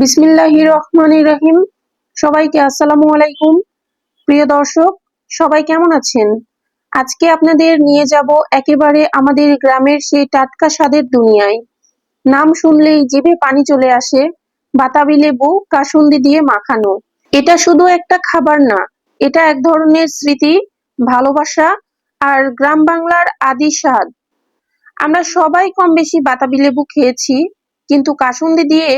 বিসমিল্লাহি রহমান রহিম। সবাইকে আসসালামু আলাইকুম। প্রিয় দর্শক, সবাই কেমন আছেন? আজকে আপনাদের নিয়ে যাব একেবারে আমাদের গ্রামের সেই টাটকা স্বাদের দুনিয়ায়। নাম শুনলেই জিভে পানি চলে আসে, বাতাবি লেবু, কাসুন্দি দিয়ে মাখানো। এটা শুধু একটা খাবার না, এটা এক ধরনের স্মৃতি, ভালোবাসা আর গ্রাম বাংলার আদি স্বাদ। আমরা সবাই কম বেশি বাতাবি লেবু খেয়েছি, কিন্তু কাসুন্দি দিয়ে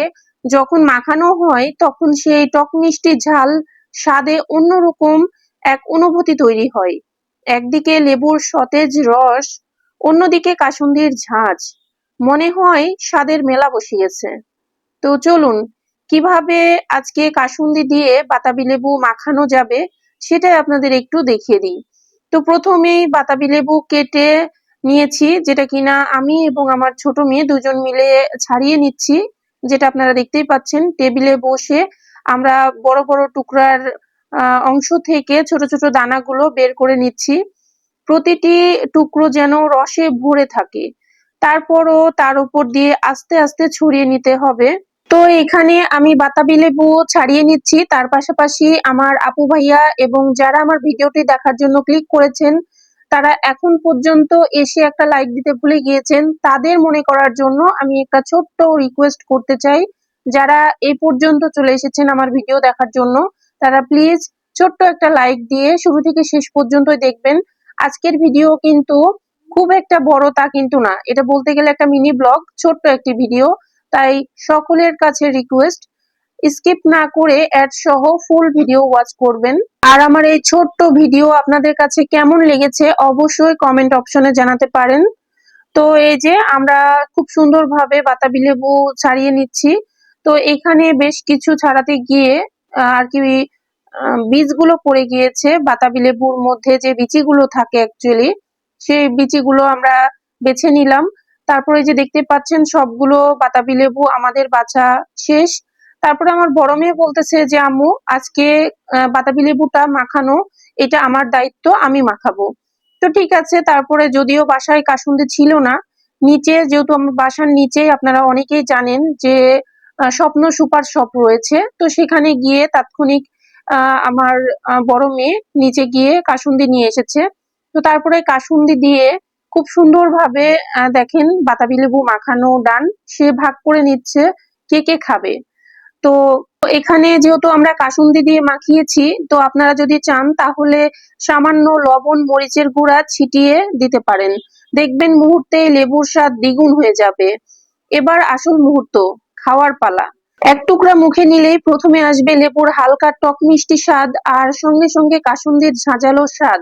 যখন মাখানো হয়, তখন সেই টক মিষ্টি ঝাল স্বাদে অন্যরকম এক অনুভূতি তৈরি হয়। একদিকে লেবুর সতেজ রস, অন্যদিকে কাসুন্দির ঝাঁঝ মনে হয় স্বাদের মেলা বসিয়েছে। তো চলুন, কীভাবে আজকে কাসুন্দি দিয়ে বাতাবি লেবু মাখানো যাবে সেটাই আপনাদের একটু দেখিয়ে দিই। তো প্রথমেই বাতাবি লেবু কেটে নিয়েছি, যেটা কিনা আমি এবং আমার ছোট মেয়ে দুজন মিলে ছাড়িয়ে নিচ্ছি। যেটা আপনারা দেখতেই পাচ্ছেন, টেবিলে বসে আমরা বড় বড় টুকরার অংশ থেকে ছোট ছোট দানাগুলো বের করে নিচ্ছি। প্রতিটি টুকরো যেন রসে ভরে থাকে। তারপরও তার উপর দিয়ে আস্তে আস্তে ছড়িয়ে নিতে হবে। তো এখানে আমি বাতাবি লেবু ছাড়িয়ে নিচ্ছি। তার পাশাপাশি আমার আপু ভাইয়া এবং যারা আমার ভিডিওটি দেখার জন্য ক্লিক করেছেন তারা এখন পর্যন্ত এসে একটা লাইক দিতে ভুলে গিয়েছেন। তাদের মনে করার জন্য আমি একটা ছোট্ট রিকোয়েস্ট করতে চাই। যারা এই পর্যন্ত চলে এসেছেন আমার ভিডিও দেখার জন্য, তারা প্লিজ ছোট্ট একটা লাইক দিয়ে শুরু থেকে শেষ পর্যন্ত দেখবেন। আজকের ভিডিও কিন্তু খুব একটা বড় তা কিন্তু না। এটা বলতে গেলে একটা মিনি ব্লগ ছোট্ট একটি ভিডিও তাই সকলের কাছে রিকোয়েস্ট স্কিপ না করে অ্যাড সহ ফুল ভিডিও ওয়াচ করবেন। আর আমার এই ছোট্ট ভিডিও আপনাদের কাছে কেমন লেগেছে অবশ্যই কমেন্ট অপশনে জানাতে পারেন। তো এই যে আমরা খুব সুন্দরভাবে বাতাবি লেবু ছাড়িয়ে নিচ্ছি। তো এখানে বেশ কিছু ছাড়াতে গিয়ে আর কি বীজগুলো পড়ে গিয়েছে। বাতাবি লেবুর মধ্যে যে বিচিগুলো থাকে অ্যাকচুয়ালি সেই বিচিগুলো আমরা বেছে নিলাম। তারপরে যে দেখতে পাচ্ছেন সবগুলো বাতাবি লেবু আমাদের বাছা শেষ। তারপরে আমার বড় মেয়ে বলতেছে যে, আম্মু, আজকে বাতাবি লেবুটা মাখানো, এটা আমার দায়িত্ব, আমি মাখাবো। তো ঠিক আছে, তারপরে যদিও বাসায় কাসুন্দি ছিল না, নিচে যেহেতু আমার বাসার নিচে আপনারা অনেকেই জানেন যে স্বপ্ন সুপার শপ রয়েছে, তো সেখানে গিয়ে তাৎক্ষণিক আমার বড় মেয়ে নিচে গিয়ে কাসুন্দি নিয়ে এসেছে। তো তারপরে কাসুন্দি দিয়ে খুব সুন্দরভাবে দেখেন বাতাবি লেবু মাখানো ডান, সে ভাগ করে নিচ্ছে, কে কে খাবে। তো এখানে যেহেতু আমরা কাসুন্দি দিয়ে মাখিয়েছি, তো আপনারা যদি চান তাহলে সামান্য লবণ, মরিচের গুঁড়া ছিটিয়ে দিতে পারেন। দেখবেন মুহূর্তে লেবুর স্বাদ দ্বিগুণ হয়ে যাবে। এবার আসল মুহূর্ত, খাওয়ার পালা। এক টুকরা মুখে নিলেই প্রথমে আসবে লেবুর হালকা টক মিষ্টি স্বাদ আর সঙ্গে সঙ্গে কাসুন্দির ঝাঁঝালো স্বাদ।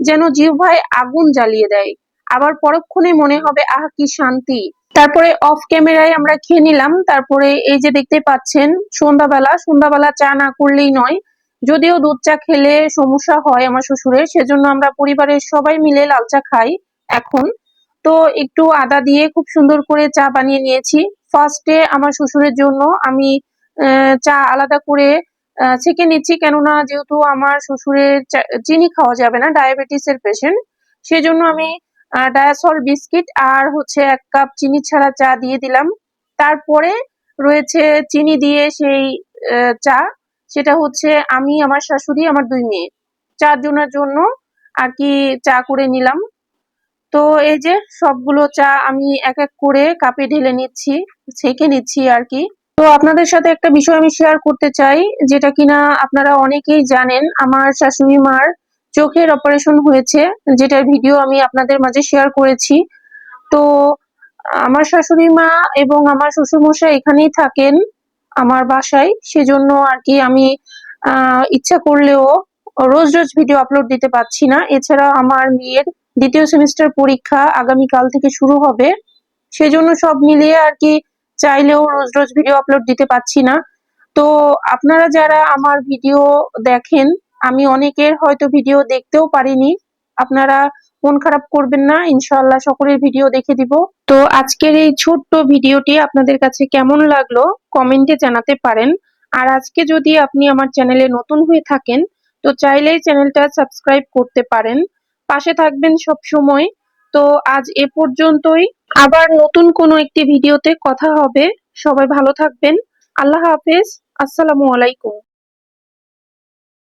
যেন জিহ্বায় আগুন জ্বালিয়ে দেয়। আবার পরক্ষণে মনে হবে, আহ, কি শান্তি। তারপরে অফ ক্যামেরায় আমরা খেয়ে নিলাম। তারপরে এই যে দেখতে পাচ্ছেন, সন্ধ্যাবেলা সন্ধ্যাবেলা চা না করলেই নয়। যদিও দুধ চা খেলে সমস্যা হয় আমার শ্বশুরের, সেজন্য আমরা পরিবারের সবাই মিলে লাল চা খাই এখন। তো একটু আদা দিয়ে খুব সুন্দর করে চা বানিয়ে নিয়েছি। ফার্স্টে আমার শ্বশুরের জন্য আমি চা আলাদা করে ছেঁকে নিচ্ছি। কেননা যেহেতু আমার শ্বশুরের চিনি খাওয়া যাবে না ডায়াবেটিসের পেশেন্ট সেজন্য আমি ডায়াসল বিস্কিট আর হচ্ছে এক কাপ চিনি ছাড়া চা দিয়ে দিলাম। তারপরে রয়েছে চিনি দিয়ে সেই চা। সেটা হচ্ছে আমি, আমার শাশুড়ি, আমার দুই মেয়ে। চারজনের জন্য আর কি চা করে নিলাম। তো এই যে সবগুলো চা আমি এক এক করে কাপে ঢেলে নিচ্ছি, ছেঁকে নিচ্ছি আর কি। তো আপনাদের সাথে একটা বিষয় আমি শেয়ার করতে চাই, যেটা কিনা আপনারা অনেকেই জানেন, আমার শাশুড়ি মার চোখের অপারেশন হয়েছে, যেটার ভিডিও আমি আপনাদের মাঝে শেয়ার করেছি। তো আমার শাশুড়ি মা এবং আমার শ্বশুরমশাই এখানেই থাকেন আমার বাসায়। সেজন্য আর কি আমি ইচ্ছা করলেও রোজ রোজ ভিডিও আপলোড দিতে পারছি না। এছাড়া আমার মেয়ের দ্বিতীয় সেমিস্টার পরীক্ষা আগামীকাল থেকে শুরু হবে। সেজন্য সব মিলিয়ে আর কি চাইলেও রোজ রোজ ভিডিও আপলোড দিতে পারছি না। তো আপনারা যারা আমার ভিডিও দেখেন আমি অনেকের হয়তো ভিডিও দেখতেও পারিনি। আপনারা মন খারাপ করবেন না ইনশাল্লাহ সকলের ভিডিও দেখে দিব। তো আজকের এই ছোট্ট ভিডিওটি আপনাদের কাছে কেমন লাগল কমেন্টে জানাতে পারেন। আর আজকে যদি আপনি আমার চ্যানেলে নতুন হয়ে থাকেন, তো চাইলেই চ্যানেলটা সাবস্ক্রাইব করতে পারেন। পাশে থাকবেন সব সময় তো আজ এ পর্যন্তই। আবার নতুন কোনো একটি ভিডিওতে কথা হবে। সবাই ভালো থাকবেন। আল্লাহ হাফেজ। আসসালামু আলাইকুম।